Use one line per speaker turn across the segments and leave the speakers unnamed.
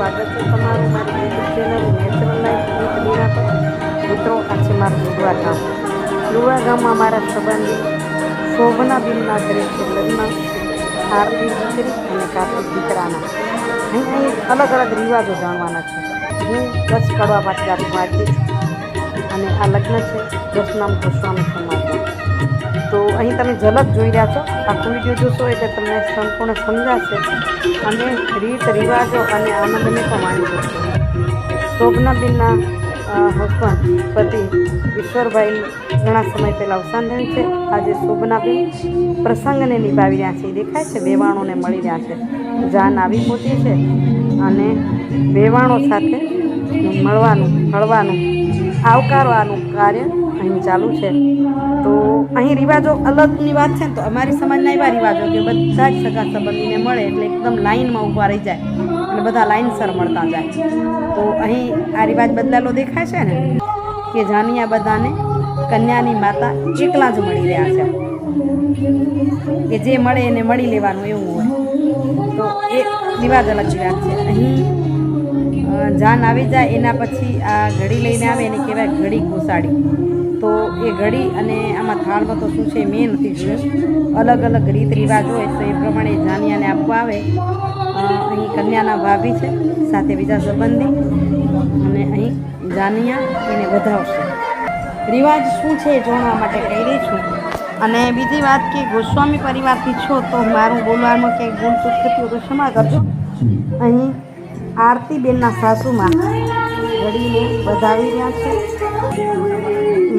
સ્વાગત છે તમારું મારી YouTube channel natural life with Meera પર મિત્રો આ છે મારું લુડવા ગામ. લુવા ગામમાં મારા સંબંધી શોભના બિનના ઘરે છે લગ્ન હારની દીકરી અને કાર્તિક દીકરાના. અહીં અહીં અલગ અલગ રિવાજો જાણવાના છે. હું કચ્છ કડવા પાટીદાર વાંચીશ અને આ લગ્ન છે દસનામ ગોસ્વામી સમાજમાં. તો અહીં તમે ઝલક જોઈ રહ્યા છો. આખો વીડિયો જોશો એટલે તમને સંપૂર્ણ સમજાશે અને રીત, રિવાજો અને આનંદને પણ માણી શકશો. શોભનાબેનના હસબન્ડ પતિ ઈશ્વરભાઈ ઘણા સમય પહેલાં અવસાન થયું છે. આજે શોભનાબેન પ્રસંગને નિભાવી રહ્યા છે. દેખાય છે, વેવાણોને મળી રહ્યા છે. જાન આવી પહોંચી છે અને વેવાણો સાથે મળવાનું મળવાનું આવકારવાનું કાર્ય અહીં ચાલુ છે. તો અહીં રિવાજો અલગની વાત છે ને, તો અમારી સમાજના એવા રિવાજો કે બધા જ સગા સંબંધીને મળે એટલે એકદમ લાઇનમાં ઊભા રહી જાય અને બધા લાઇનસર મળતા જાય. તો અહીં આ રિવાજ બદલાલો દેખાય છે ને, કે જાનિયા બધાને કન્યાની માતા એકલા જ મળી રહ્યા છે. કે જે મળે એને મળી લેવાનું એવું હોય. તો એ રિવાજ અલગ વાત છે. અહીં જાન આવી જાય એના પછી આ ઘડી લઈને આવે એને કહેવાય ઘડી ઘોસાડી. તો એ ઘડી અને આમાં થાળમાં તો શું છે મેં નથી જોયું. અલગ અલગ રીત રિવાજ હોય તો એ પ્રમાણે જાનિયાને આપવા આવે. અહીં કન્યાના ભાભી છે સાથે બીજા સંબંધી. અને અહીં જાનિયા એને વધાવશે. રિવાજ શું છે એ જાણવા માટે કહી રહી છું. અને બીજી વાત કે ગોસ્વામી પરિવારથી છો તો મારું બોલવામાં કંઈક ભૂલ ચૂક થતી હોય તો ક્ષમા કરજો. અહીં આરતીબેનના સાસુમાં ઘડીને વધાવી રહ્યા છે.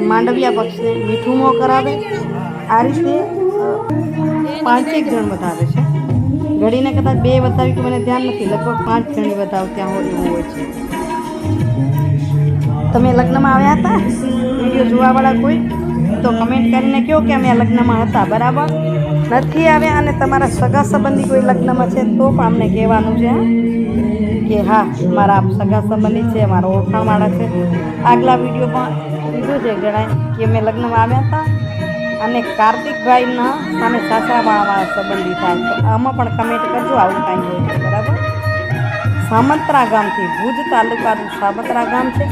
માંડવિયા પક્ષને મીઠું મો કરાવે. આ રીતે પાંચેક જણ વધાવે છે. ઘડીને કદાચ બે વધાવી કે મને ધ્યાન નથી, લગભગ પાંચ જણી ત્યાં હોય એવું હોય છે. તમે લગ્નમાં આવ્યા હતા? વીડિયો જોવાવાળા કોઈ? તો કમેન્ટ કરીને કહો કે અમે લગ્નમાં હતા, બરાબર? નથી આવ્યા અને તમારા સગા સંબંધી કોઈ લગ્નમાં છે તો પણ અમને કહેવાનું છે? કે હા, મારા સગા સંબંધી છે, મારો ઓળખાણવાળા છે. આગલા વિડીયોમાં કીધું છે ગણાય કે અમે લગ્નમાં આવ્યા હતા અને કાર્તિકભાઈના સામે સાસરાવાળા સંબંધી થાય તો આમાં પણ કમેન્ટ કરજો, આવું કાંઈ હોય બરાબર? સામંતરા ગામથી ભુજ તાલુકાનું સામંતરા ગામ છે.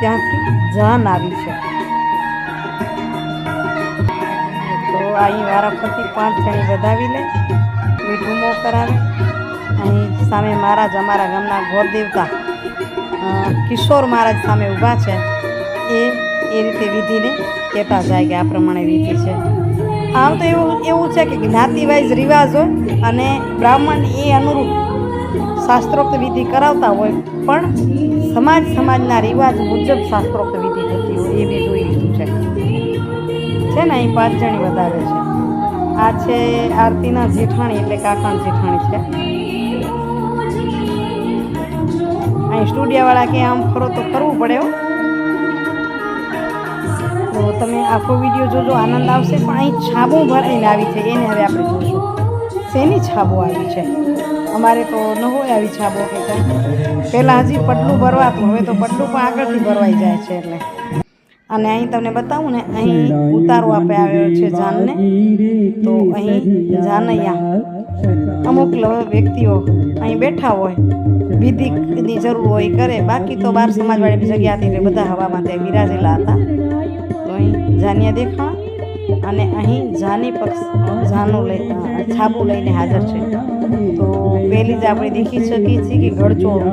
ત્યાંથી જાન આવી છે. તો અહીં વારાફરતી પાંચ જણી વધાવી લે, મીઠું મો કરાવે. અહીં સામે મહારાજ અમારા ગામના ગોરદેવતા કિશોર મહારાજ સામે ઊભા છે. એ એ રીતે વિધિને કહેતા જાય કે આ પ્રમાણે વિધિ છે. આમ તો એવું એવું છે કે જ્ઞાતિ વાઇઝ રિવાજ હોય અને બ્રાહ્મણ એ અનુરૂપ શાસ્ત્રોક્ત વિધિ કરાવતા હોય, પણ સમાજ સમાજના રિવાજ મુજબ શાસ્ત્રોક્ત વિધિ થતી હોય, એ બી જોઈ લીધું છે. છે ને, અહીં પાંચ જણી વધારે છે. આ છે આરતીના જેઠાણી, એટલે કાકાણ જેઠાણી છે. અહીં સ્ટુડિયાવાળા કે આમ ફરો તો કરવું પડે તો તમે આખો વીડિયો જોજો, આનંદ આવશે, પણ અહીં છાબું ભરાઈને આવી છે, એને હવે આપણે જોઈશું શેની છાબો આવી છે? અમારે તો ન હોય આવી છાબો કે કંઈ. પહેલાં હજી પટલું ભરવાતું, હવે તો પટલું પણ આગળથી ભરવાઈ જાય છે એટલે. અને અહીં તમને બતાવું ને, અહીં ઉતારો આપે આવ્યો છે જાનને. તો અહીં જાનૈયા. અમુક વ્યક્તિઓ અહીં બેઠા હોય, વિધિની જરૂર હોય કરે. બાકી તો બાર સમાજવાળી જગ્યા હતી એટલે બધા હવામાં ત્યાં બિરાજેલા હતા. તો અહીં જાનિયા દેખા અને અહીં જાની પક્ષ, જાનું લઈ છાબુ લઈને હાજર છે. તો પહેલી જ આપણે દેખી શકીએ છીએ કે ગળચોળ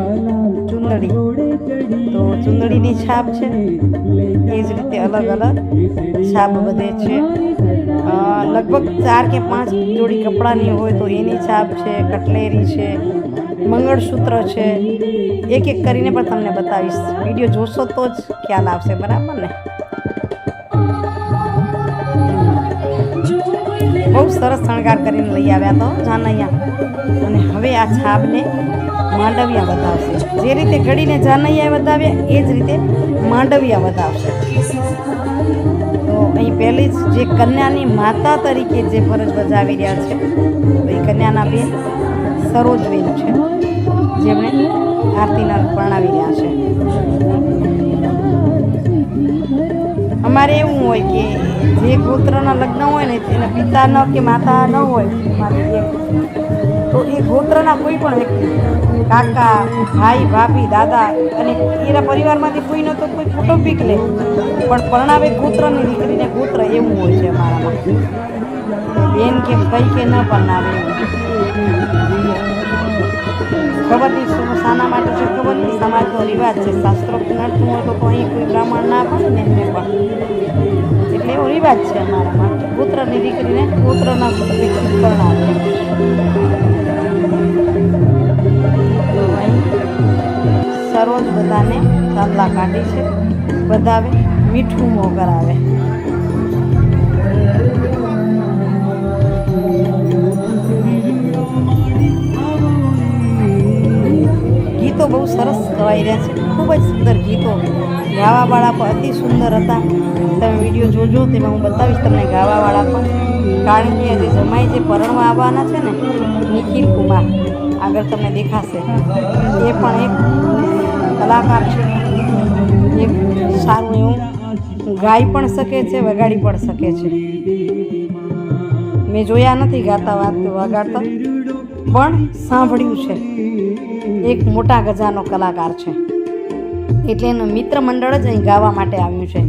ચુંદડી. તો ચુંદડીની છાપ છે એ જ રીતે અલગ અલગ છાપ બધે છે. લગભગ ચાર કે પાંચ જોડી કપડાની હોય તો એની છાપ છે, કટલેરી છે, મંગળસૂત્ર છે. એક એક કરીને પણ તમને બતાવીશ. વીડિયો જોશો તો જ ખ્યાલ આવશે, બરાબર ને? બહુ સરસ શણગાર કરીને લઈ આવ્યા તો, જાનૈયા. અને હવે આ છાપને માંડવિયા બતાવશે જે રીતે ઘડીને જાનૈયા બતાવ્યા એ જ રીતે માંડવિયા તો અહીં પહેલી જ જે કન્યાની માતા તરીકે જે ફરજ બજાવી રહ્યા છે, તો એ કન્યાના બેન સરોજબેન છે, જેમણે આરતીના પરણાવી રહ્યા છે. અમારે એવું હોય કે જે પુત્રના લગ્ન હોય ને એના પિતા ન કે માતા ન હોય, મારી તો એ ગોત્રના કોઈ પણ વ્યક્તિ, કાકા, ભાઈ, ભાભી, દાદા અને એના પરિવારમાંથી કોઈનો તો કોઈ કુટુંબિક લે. પણ પરણાવે ગોત્રની દીકરીને ગોત્ર એવું હોય છે મારામાં બેન કે કઈ કે ન પરણાવે ખબર નહીં શાના માટે છે ખબર નહીં. સમાજનો રિવાજ છે. શાસ્ત્રોક્ત નડતું હોય તો અહીં કોઈ બ્રાહ્મણ ના પડે ને એમને પણ. એટલે એવો રિવાજ છે અમારામાં પુત્રની દીકરીને પુત્રના તો અહીં સરોજ બધાને ચાંદલા કાઢી છે. બધા મીઠું મોં કરાવે ગીતો બહુ સરસ ગવાઈ રહ્યા છે. ખૂબ જ સુંદર ગીતો. ગાવાવાળા પણ અતિ સુંદર હતા. તમે વીડિયો જોજો, તેમાં હું બતાવીશ તમને ગાવાવાળા પણ. કારણ કે જે જમાઈ જે પરણવા આવવાના છે ને, નિખિલ કુમાર, આગળ તમને દેખાશે. એ પણ એક કલાકાર છે. એક સારું એવું ગાઈ પણ શકે છે, વગાડી પણ શકે છે. મેં જોયા નથી ગાતા વાત વગાડતા, પણ સાંભળ્યું છે. એક મોટા ગજાનો કલાકાર છે. એટલે એનું મિત્ર મંડળ જ અહીં ગાવા માટે આવ્યું છે.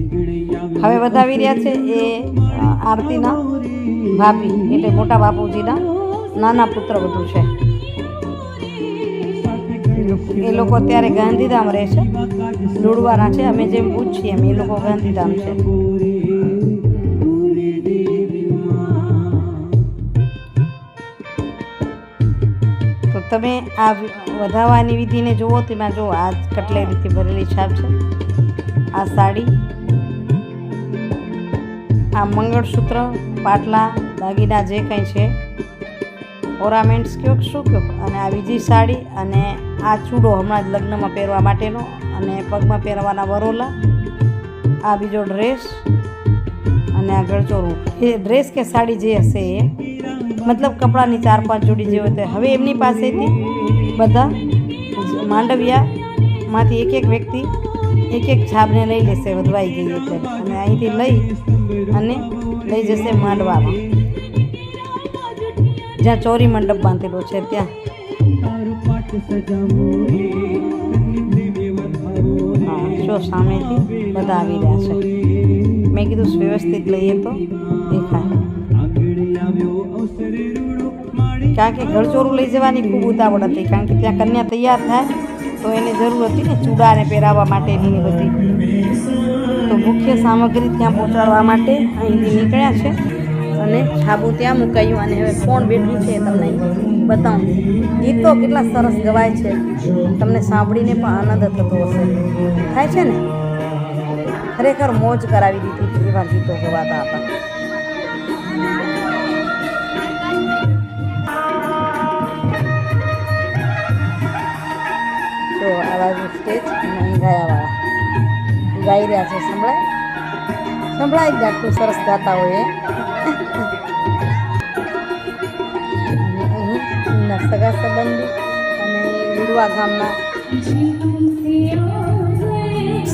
હવે વધાવી રહ્યા છે એ આરતીના ભાભી એટલે મોટા બાપુજીના નાના પુત્ર વધુ છે. એ લોકો- અત્યારે ગાંધીધામ રહે છે. લુડવાના છે. અમે જેમ પૂછીએ એમ એ લોકો ગાંધીધામ છે. તો તમે આ વધાવાની વિધિને જુઓ તેમાં જુઓ, આ કટલેરીથી ભરેલી છાપ છે. આ સાડી આ મંગળસૂત્ર, પાટલા, દાગીના જે કંઈ છે, ઓરામેન્ટ્સ કયો શું કયો? અને આ બીજી સાડી અને આ ચૂડો હમણાં જ લગ્નમાં પહેરવા માટેનો અને પગમાં પહેરવાના વરોલા, આ બીજો ડ્રેસ અને આ ગળચોરું એ ડ્રેસ કે સાડી જે હશે એ, મતલબ કપડાની ચાર પાંચ જોડી જે હોય તો. હવે એમની પાસેથી બધા માંડવિયામાંથી એક એક વ્યક્તિ એક એક છાબને લઈ લેશે વધવાઈ ગઈ એટલે અને અહીંથી લઈ અને લઈ જશે માંડવામાં જ્યાં ચોરી મંડપ બાંધેલો છે ત્યાં હા જો સામેથી બધા આવી રહ્યા છે મેં કીધું વ્યવસ્થિત લઈએ તો દેખાય કારણ કે ઘરચોરું લઈ જવાની ખૂબ ઉતાવળ હતી કારણ કે ત્યાં કન્યા તૈયાર થાય તો એને જરૂર હતી ને ચૂડાને પહેરાવવા માટેની બધી. તો મુખ્ય સામગ્રી ત્યાં પહોંચાડવા માટે અહીંથી નીકળ્યા છે અને છાબુ ત્યાં મુકાયું અને હવે કોણ બેઠું છે તમને બતાવું. ગીતો કેટલા સરસ ગવાય છે. તમને સાંભળીને પણ આનંદ થતો હશે. થાય છે ને? ખરેખર મોજ કરાવી દીધી એવા ગીતો ગવાતા હતા. ગાઈ રહ્યા છે, સંભળાય? સંભળાય જ આટલું સરસ ગાતા હોય અહીં સગા સંબંધી અને લુડવા ગામના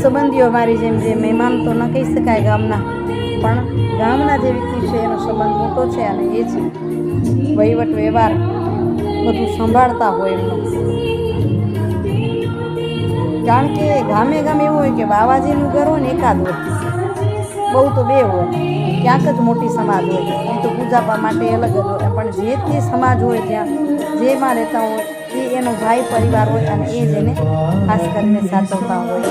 સંબંધીઓ મારી જેમ જે મહેમાન તો ન કહી શકાય ગામના, પણ ગામના જે વ્યક્તિ છે, એનો સંબંધ મોટો છે અને એ જ વહીવટ વ્યવહાર બધું સંભાળતા હોય એમનો. કારણ કે ગામે ગામે એવું હોય કે બાવાજીનું ઘર હોય ને એકાદ હોય બહુ તો બે હોય. ક્યાંક જ મોટી સમાજ હોય. એમ તો પૂજા માટે અલગ જ હોય. પણ જે તે સમાજ હોય ત્યાં જેમાં રહેતા હોય, એ એનો ભાઈ પરિવાર હોય અને એ જ એને ખાસ કરીને સાચવતા હોય.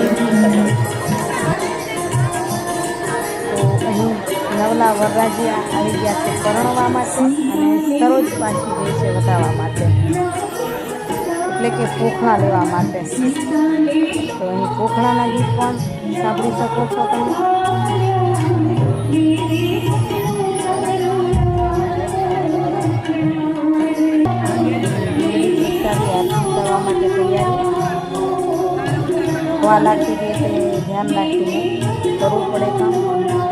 તો અહીં નવલા વરરાજી આવી ગયા છે પરણવા માટે અને સરોજ પાછી ગઈ છે વધારવા માટે. એટલે કે પોખણા લેવા માટે. તો અહીં પોખણાના ગીત પણ સાંભળી શકો છો તમે. હવા લાગતી રહે એટલે ધ્યાન રાખીને કરવું પડે કામ.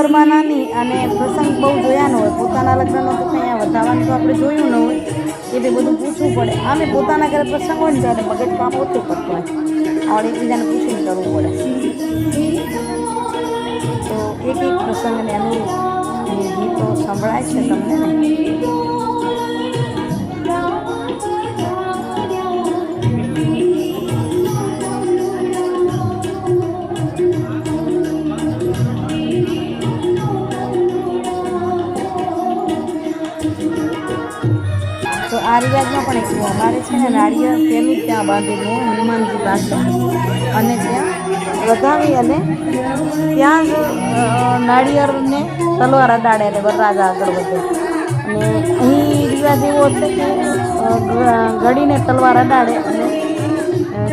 ઉંમરમાં નાની અને પ્રસંગ બહુ જોયાનો હોય. પોતાના લગ્નનો તો કંઈ વધારવાનું તો આપણે જોયું ન હોય. એટલે બધું પૂછવું પડે. આમે પોતાના ઘરે પ્રસંગ હોય ને ત્યારે મગજ કામ ઓછું કરતું હોય. આપણે એકબીજાને પૂછીને કરવું પડે. તો એક એક પ્રસંગને અનુરૂપ ગીતો સંભળાય છે તમને ને? આ રિવાજમાં પણ એક અમારે છે ને નાળિયેર જ ત્યાં બાંધેલું હનુમાનજી પાસે. અને ત્યાં વધાવી અને ત્યાં જ નાળિયેરને તલવાર અડાડે અને વરરાજા આગળ વધે. અને અહીં રિવાજ એવો છે કે ઘડીને તલવાર અડાડે અને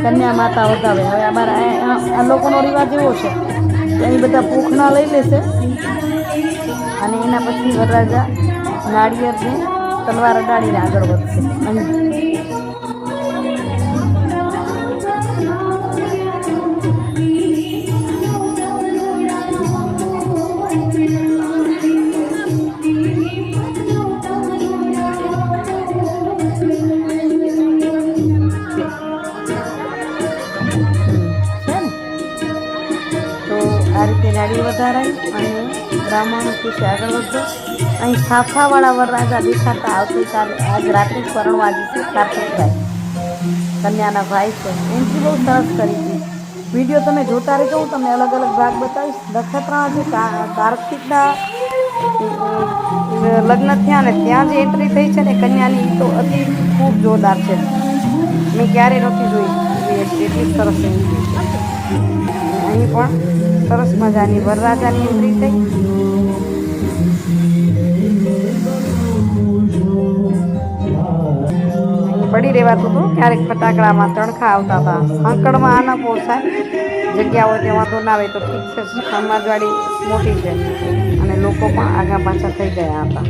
કન્યા માતા વધાવે. હવે અમારા આ- લોકોનો રિવાજ એવો છે અહીં બધા પૂખના લઈ લેશે અને એના પછી વરરાજા નાળિયેરને તલવાર અડાડીને આગળ વધશે. આ રીતે નાળી વધારાય અને બ્રાહ્મણ ખુશ આગળ વધો અહીં છાફાવાળા વરરાજા દેખાતા આવતીકાલે આજ રાત્રે જ પરણવા જશે કાર્તિકભાઈ કન્યાના ભાઈ છે. એન્ટ્રી બહુ સરસ કરી છે. વીડિયો તમે જોતા રહેજો હું તમને અલગ અલગ ભાગ બતાવીશ. નક્ષત્રના જે કા- કાર્તિકના અ, લગ્ન થયા ને ત્યાં જે એન્ટ્રી થઈ છે ને કન્યાની એ તો અતિ ખૂબ જોરદાર છે. મેં ક્યારેય નહોતી જોઈ. એવી entry. એટલી સરસ એન્ટ્રી છે. અહીં પણ સરસ મજાની વરરાજાની એન્ટ્રી થઈ. પડી રહેવાતું હતું. ક્યારેક ફટાકડામાં તણખા આવતા હતા. સાંકળમાં આ ન પોસાય. જગ્યા હોય ત્યાં તો ના આવે તો ઠીક છે. સમાજવાડી મોટી છે. અને લોકો પણ આગા પાછા થઈ ગયા હતા.